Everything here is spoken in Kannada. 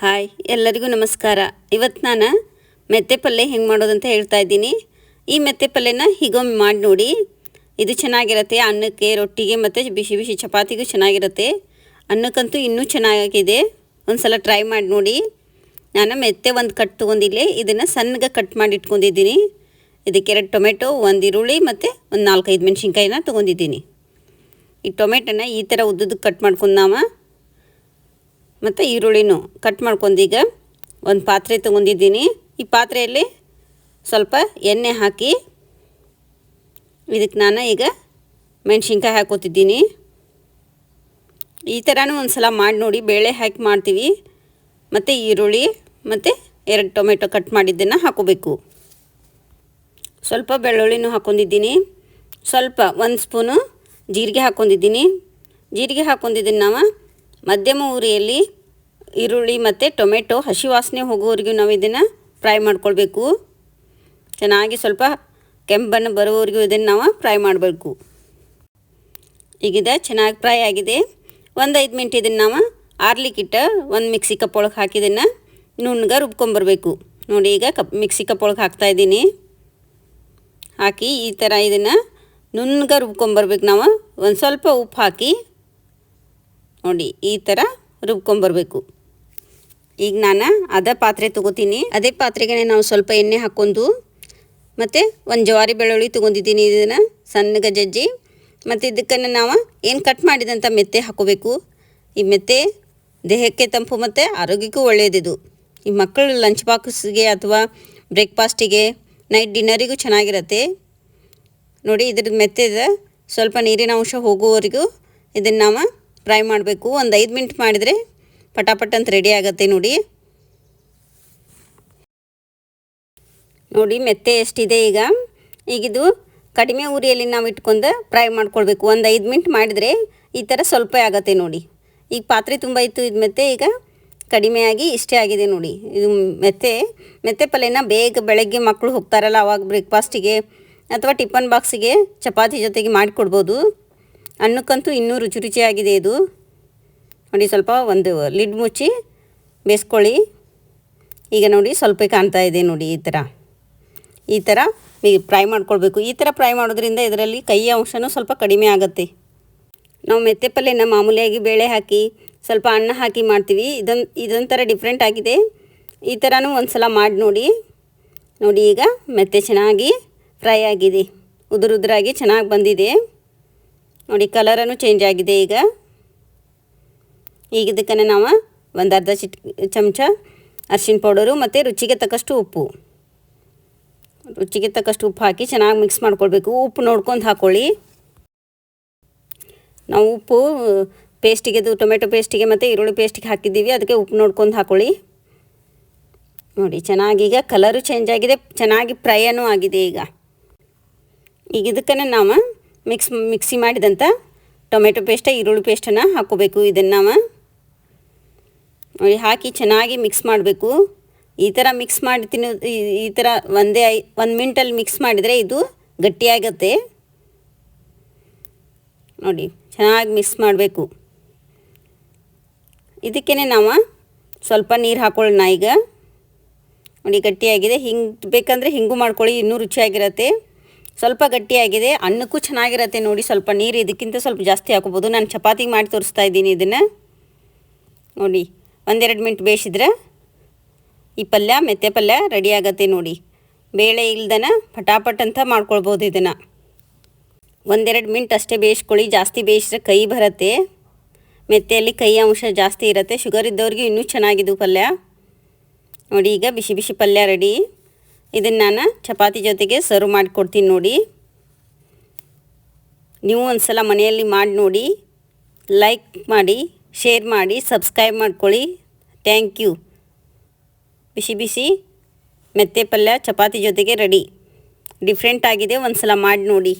ಹಾಯ್, ಎಲ್ಲರಿಗೂ ನಮಸ್ಕಾರ. ಇವತ್ತು ನಾನು ಮೆತ್ತೆ ಪಲ್ಯ ಹೆಂಗೆ ಮಾಡೋದಂತ ಹೇಳ್ತಾ ಇದ್ದೀನಿ. ಈ ಮೆತ್ತೆ ಪಲ್ಯನ ಹೀಗೊಮ್ಮೆ ಮಾಡಿ ನೋಡಿ. ಇದು ಚೆನ್ನಾಗಿರುತ್ತೆ, ಅನ್ನಕ್ಕೆ, ರೊಟ್ಟಿಗೆ ಮತ್ತು ಬಿಸಿ ಬಿಸಿ ಚಪಾತಿಗೂ ಚೆನ್ನಾಗಿರುತ್ತೆ. ಅನ್ನಕ್ಕಂತೂ ಇನ್ನೂ ಚೆನ್ನಾಗಿದೆ ಒಂದು ಸಲ ಟ್ರೈ ಮಾಡಿ ನೋಡಿ. ನಾನು ಮೆತ್ತೆ ಒಂದು ಕಟ್ ತೊಗೊಂಡಿಲ್ಲ ಇದನ್ನು ಸಣ್ಣಗೆ ಕಟ್ ಮಾಡಿ ಇಟ್ಕೊಂಡಿದ್ದೀನಿ. ಇದಕ್ಕೆ ಎರಡು ಟೊಮೆಟೊ, ಒಂದು ಈರುಳ್ಳಿ ಮತ್ತು ಒಂದು ನಾಲ್ಕೈದು ಮೆಣಸಿನ್ಕಾಯಿನ ತೊಗೊಂಡಿದ್ದೀನಿ. ಈ ಟೊಮೆಟೊನ ಈ ಥರ ಉದ್ದದಕ್ಕೆ ಕಟ್ ಮಾಡ್ಕೊಂಡು ನಾವು ಮತ್ತು ಈರುಳ್ಳಿನೂ ಕಟ್ ಮಾಡ್ಕೊಂಡೀಗ ಒಂದು ಪಾತ್ರೆ ತೊಗೊಂಡಿದ್ದೀನಿ. ಈ ಪಾತ್ರೆಯಲ್ಲಿ ಸ್ವಲ್ಪ ಎಣ್ಣೆ ಹಾಕಿ ಇದಕ್ಕೆ ನಾನು ಈಗ ಮೆಣಸಿನ್ಕಾಯಿ ಹಾಕೋತಿದ್ದೀನಿ. ಈ ಥರನೂ ಒಂದು ಸಲ ಮಾಡಿ ನೋಡಿ, ಬೇಳೆ ಹಾಕಿ ಮಾಡ್ತೀವಿ. ಮತ್ತು ಈರುಳ್ಳಿ, ಮತ್ತು ಎರಡು ಟೊಮೆಟೊ ಕಟ್ ಮಾಡಿದ್ದನ್ನು ಹಾಕೋಬೇಕು. ಸ್ವಲ್ಪ ಬೆಳ್ಳುಳ್ಳಿನೂ ಹಾಕ್ಕೊಂಡಿದ್ದೀನಿ ಸ್ವಲ್ಪ ಒಂದು ಸ್ಪೂನು ಜೀರಿಗೆ ಹಾಕ್ಕೊಂಡಿದ್ದೀನಿ ಜೀರಿಗೆ ಹಾಕ್ಕೊಂಡಿದ್ದೀನಿ ನಾವು ಮಧ್ಯಮ ಉರಿಯಲ್ಲಿ ಈರುಳ್ಳಿ ಮತ್ತು ಟೊಮೆಟೊ ಹಸಿ ವಾಸನೆ ಹೋಗೋವರೆಗೂ ನಾವು ಇದನ್ನು ಫ್ರೈ ಮಾಡ್ಕೊಳ್ಬೇಕು. ಚೆನ್ನಾಗಿ ಸ್ವಲ್ಪ ಕೆಂಪು ಬಣ್ಣ ಬರೋವರೆಗೂ ಇದನ್ನು ನಾವು ಫ್ರೈ ಮಾಡಬೇಕು. ಈಗಿದೆ ಚೆನ್ನಾಗಿ ಫ್ರೈ ಆಗಿದೆ. ಒಂದು ಐದು ಮಿನಿಟ್ ಇದನ್ನು ನಾವು ಆರ್ಲಿಕ್ಕಿಟ್ಟ ಒಂದು ಮಿಕ್ಸಿ ಕಪ್ ಒಳಗೆ ಹಾಕಿದನ್ನು ನುಣ್ಣಗೆ ರುಬ್ಕೊಂಬರ್ಬೇಕು. ನೋಡಿ ಈಗ ಕಪ್ ಮಿಕ್ಸಿ ಕಪ್ ಒಳಗೆ ಹಾಕ್ತಾಯಿದ್ದೀನಿ ಹಾಕಿ ಈ ಥರ ಇದನ್ನು ನುಣ್ಣಗೆ ರುಬ್ಕೊಂಬರ್ಬೇಕು ನಾವು. ಒಂದು ಸ್ವಲ್ಪ ಉಪ್ಪು ಹಾಕಿ ನೋಡಿ, ಈ ಥರ ರುಬ್ಕೊಂಬರ್ಬೇಕು. ಈಗ ನಾನು ಅದೇ ಪಾತ್ರೆ ತೊಗೋತೀನಿ. ಅದೇ ಪಾತ್ರೆಗೆ ನಾವು ಸ್ವಲ್ಪ ಎಣ್ಣೆ ಹಾಕ್ಕೊಂಡು ಮತ್ತು ಒಂದು ಜವಾರಿ ಬೆಳ್ಳುಳ್ಳಿ ತೊಗೊಂಡಿದ್ದೀನಿ ಇದನ್ನು ಸಣ್ಣಗೆ ಜಜ್ಜಿ ಮತ್ತು ಇದಕ್ಕನ್ನು ನಾವು ಏನು ಕಟ್ ಮಾಡಿದಂಥ ಮೆತ್ತೆ ಹಾಕೋಬೇಕು. ಈ ಮೆತ್ತೆ ದೇಹಕ್ಕೆ ತಂಪು ಮತ್ತು ಆರೋಗ್ಯಕ್ಕೂ ಒಳ್ಳೆಯದಿದು ಈ ಮಕ್ಕಳು ಲಂಚ್ ಬಾಕ್ಸ್ಗೆ ಅಥವಾ ಬ್ರೇಕ್ಫಾಸ್ಟಿಗೆ ನೈಟ್ ಡಿನ್ನರಿಗೂ ಚೆನ್ನಾಗಿರುತ್ತೆ. ನೋಡಿ ಇದ್ರದ್ದು ಮೆತ್ತೆದ ಸ್ವಲ್ಪ ನೀರಿನ ಅಂಶ ಹೋಗುವವರೆಗೂ ಇದನ್ನು ನಾವು ಫ್ರೈ ಮಾಡಬೇಕು. ಒಂದು ಐದು ಮಿನಿಟ್ ಮಾಡಿದರೆ ಪಟಾಪಟ್ ಅಂತ ರೆಡಿ ಆಗುತ್ತೆ ನೋಡಿ. ನೋಡಿ, ಮೆತ್ತೆ ಎಷ್ಟಿದೆ ಈಗ. ಈಗಿದು ಕಡಿಮೆ ಉರಿಯಲ್ಲಿ ನಾವು ಇಟ್ಕೊಂಡು ಫ್ರೈ ಮಾಡ್ಕೊಳ್ಬೇಕು. ಒಂದು ಐದು ಮಿನಿಟ್ ಮಾಡಿದರೆ ಈ ಥರ ಸ್ವಲ್ಪ ಆಗುತ್ತೆ ನೋಡಿ. ಈಗ ಪಾತ್ರೆ ತುಂಬ ಇತ್ತು, ಇದು ಮೆತ್ತೆ ಈಗ ಕಡಿಮೆಯಾಗಿ ಇಷ್ಟೇ ಆಗಿದೆ ನೋಡಿ. ಇದು ಮೆತ್ತೆ ಮೆತ್ತೆ ಪಲ್ಯನ ಬೇಗ ಬೆಳಗ್ಗೆ ಮಕ್ಕಳು ಹೋಗ್ತಾರಲ್ಲ, ಅವಾಗ ಬ್ರೇಕ್ಫಾಸ್ಟಿಗೆ ಅಥವಾ ಟಿಫನ್ ಬಾಕ್ಸಿಗೆ ಚಪಾತಿ ಜೊತೆಗೆ ಮಾಡಿಕೊಡ್ಬೋದು. ಅನ್ನಕ್ಕಂತೂ ಇನ್ನೂ ರುಚಿ ರುಚಿಯಾಗಿದೆ ಇದು. ನೋಡಿ ಸ್ವಲ್ಪ ಒಂದು ಲಿಡ್ ಮುಚ್ಚಿ ಬೇಯಿಸ್ಕೊಳ್ಳಿ. ಈಗ ನೋಡಿ ಸ್ವಲ್ಪ ಕಾಣ್ತಾ ಇದೆ ನೋಡಿ ಈ ಥರ. ಈ ಥರ ಈಗ ಫ್ರೈ ಮಾಡ್ಕೊಳ್ಬೇಕು. ಈ ಥರ ಫ್ರೈ ಮಾಡೋದ್ರಿಂದ ಇದರಲ್ಲಿ ಕೈ ಅಂಶನೂ ಸ್ವಲ್ಪ ಕಡಿಮೆ ಆಗುತ್ತೆ. ನಾವು ಮೆತ್ತೆ ಪಲ್ಯನ ಮಾಮೂಲಿಯಾಗಿ ಬೇಳೆ ಹಾಕಿ, ಸ್ವಲ್ಪ ಅನ್ನ ಹಾಕಿ ಮಾಡ್ತೀವಿ. ಇದೊಂದು ಇದೊಂಥರ ಡಿಫ್ರೆಂಟ್ ಆಗಿದೆ. ಈ ಥರನೂ ಒಂದು ಸಲ ಮಾಡಿ ನೋಡಿ. ನೋಡಿ ಈಗ ಮೆತ್ತೆ ಚೆನ್ನಾಗಿ ಫ್ರೈ ಆಗಿದೆ. ಉದುರುದುರಾಗಿ ಚೆನ್ನಾಗಿ ಬಂದಿದೆ. ನೋಡಿ ಕಲರನ್ನು ಚೇಂಜ್ ಆಗಿದೆ ಈಗ. ಈಗ ಇದಕ್ಕೆ ನಾವು ಒಂದು ಅರ್ಧ ಚಿಟ್, ಚಮಚ ಅರ್ಶಿಣ ಪೌಡರು ಮತ್ತು ರುಚಿಗೆ ತಕ್ಕಷ್ಟು ಉಪ್ಪು. ರುಚಿಗೆ ತಕ್ಕಷ್ಟು ಉಪ್ಪು ಹಾಕಿ ಚೆನ್ನಾಗಿ ಮಿಕ್ಸ್ ಮಾಡ್ಕೊಳ್ಬೇಕು. ಉಪ್ಪು ನೋಡ್ಕೊಂಡು ಹಾಕ್ಕೊಳ್ಳಿ ನಾವು ಉಪ್ಪು ಪೇಸ್ಟಿಗೆ ಅದು ಟೊಮೆಟೊ ಪೇಸ್ಟಿಗೆ ಮತ್ತು ಈರುಳ್ಳಿ ಪೇಸ್ಟಿಗೆ ಹಾಕಿದ್ದೀವಿ. ಅದಕ್ಕೆ ಉಪ್ಪು ನೋಡ್ಕೊಂಡು ಹಾಕ್ಕೊಳ್ಳಿ ನೋಡಿ ಚೆನ್ನಾಗಿ ಈಗ ಕಲರು ಚೇಂಜ್ ಆಗಿದೆ. ಚೆನ್ನಾಗಿ ಫ್ರೈಯೂ ಆಗಿದೆ ಈಗ. ಈಗ ಇದಕ್ಕೇ ನಾವು ಮಿಕ್ಸ್, ಮಿಕ್ಸಿ ಮಾಡಿದಂಥ ಟೊಮೆಟೊ ಪೇಸ್ಟ, ಈರುಳ್ಳಿ ಪೇಸ್ಟನ್ನು ಹಾಕೋಬೇಕು ಇದನ್ನು ನಾವು ಹಾಕಿ ಚೆನ್ನಾಗಿ ಮಿಕ್ಸ್ ಮಾಡಬೇಕು. ಈ ಥರ ಮಿಕ್ಸ್ ಮಾಡಿ ತಿನ್ನೋ, ಈ ಥರ ಒಂದೇ ಐ, ಒಂದು ಮಿನಿಟಲ್ಲಿ ಮಿಕ್ಸ್ ಮಾಡಿದರೆ ಇದು ಗಟ್ಟಿಯಾಗತ್ತೆ. ನೋಡಿ, ಚೆನ್ನಾಗಿ ಮಿಕ್ಸ್ ಮಾಡಬೇಕು. ಇದಕ್ಕೇ ನಾವು ಸ್ವಲ್ಪ ನೀರು ಹಾಕೊಳ್ಳೋಣ ಈಗ. ನೋಡಿ, ಗಟ್ಟಿಯಾಗಿದೆ. ಹಿಂಗೆ, ಬೇಕಂದರೆ ಹಿಂಗೂ ಮಾಡ್ಕೊಳ್ಳಿ, ಇನ್ನೂ ರುಚಿಯಾಗಿರುತ್ತೆ. ಸ್ವಲ್ಪ ಗಟ್ಟಿಯಾಗಿದೆ, ಅನ್ನಕ್ಕೂ ಚೆನ್ನಾಗಿರುತ್ತೆ ನೋಡಿ. ಸ್ವಲ್ಪ ನೀರು ಇದಕ್ಕಿಂತ ಸ್ವಲ್ಪ ಜಾಸ್ತಿ ಹಾಕೋಬೋದು. ನಾನು ಚಪಾತಿಗೆ ಮಾಡಿ ತೋರಿಸ್ತಾ ಇದ್ದೀನಿ ಇದನ್ನು. ನೋಡಿ, ಒಂದೆರಡು ಮಿನಿಟ್ ಬೇಯಿಸಿದ್ರೆ ಈ ಪಲ್ಯ, ಮೆತ್ತೆ ಪಲ್ಯ ರೆಡಿ ಆಗತ್ತೆ ನೋಡಿ. ಬೇಳೆ ಇಲ್ದನ ಪಟಾಪಟ್ ಅಂತ ಮಾಡ್ಕೊಳ್ಬೋದು ಇದನ್ನು. ಒಂದೆರಡು ಮಿನಿಟ್ ಅಷ್ಟೇ ಬೇಯಿಸ್ಕೊಳ್ಳಿ. ಜಾಸ್ತಿ ಬೇಯಿಸಿದ್ರೆ ಕೈ ಬರುತ್ತೆ. ಮೆತ್ತೆಯಲ್ಲಿ ಕೈ ಅಂಶ ಜಾಸ್ತಿ ಇರುತ್ತೆ. ಶುಗರ್ ಇದ್ದವ್ರಿಗೆ ಇನ್ನೂ ಚೆನ್ನಾಗಿದ್ದು ಪಲ್ಯ. ನೋಡಿ, ಈಗ ಬಿಸಿ ಬಿಸಿ ಪಲ್ಯ ರೆಡಿ ಇದನ್ನು ನಾನು ಚಪಾತಿ ಜೊತೆಗೆ ಸರ್ವ್ ಮಾಡಿಕೊಡ್ತೀನಿ ನೋಡಿ. ನೀವು ಒಂದು ಸಲ ಮನೆಯಲ್ಲಿ ಮಾಡಿ ನೋಡಿ. ಲೈಕ್ ಮಾಡಿ ಶೇರ್ ಮಾಡಿ ಸಬ್ಸ್ಕ್ರೈಬ್ ಮಾಡ್ಕೊಳ್ಳಿ. ಥ್ಯಾಂಕ್ ಯು ಬಿಸಿ ಬಿಸಿ ಮೆತ್ತೆ ಪಲ್ಯ ಚಪಾತಿ ಜೊತೆಗೆ ರೆಡಿ ಡಿಫ್ರೆಂಟ್ ಆಗಿದೆ ಒಂದು ಸಲ ಮಾಡಿ ನೋಡಿ.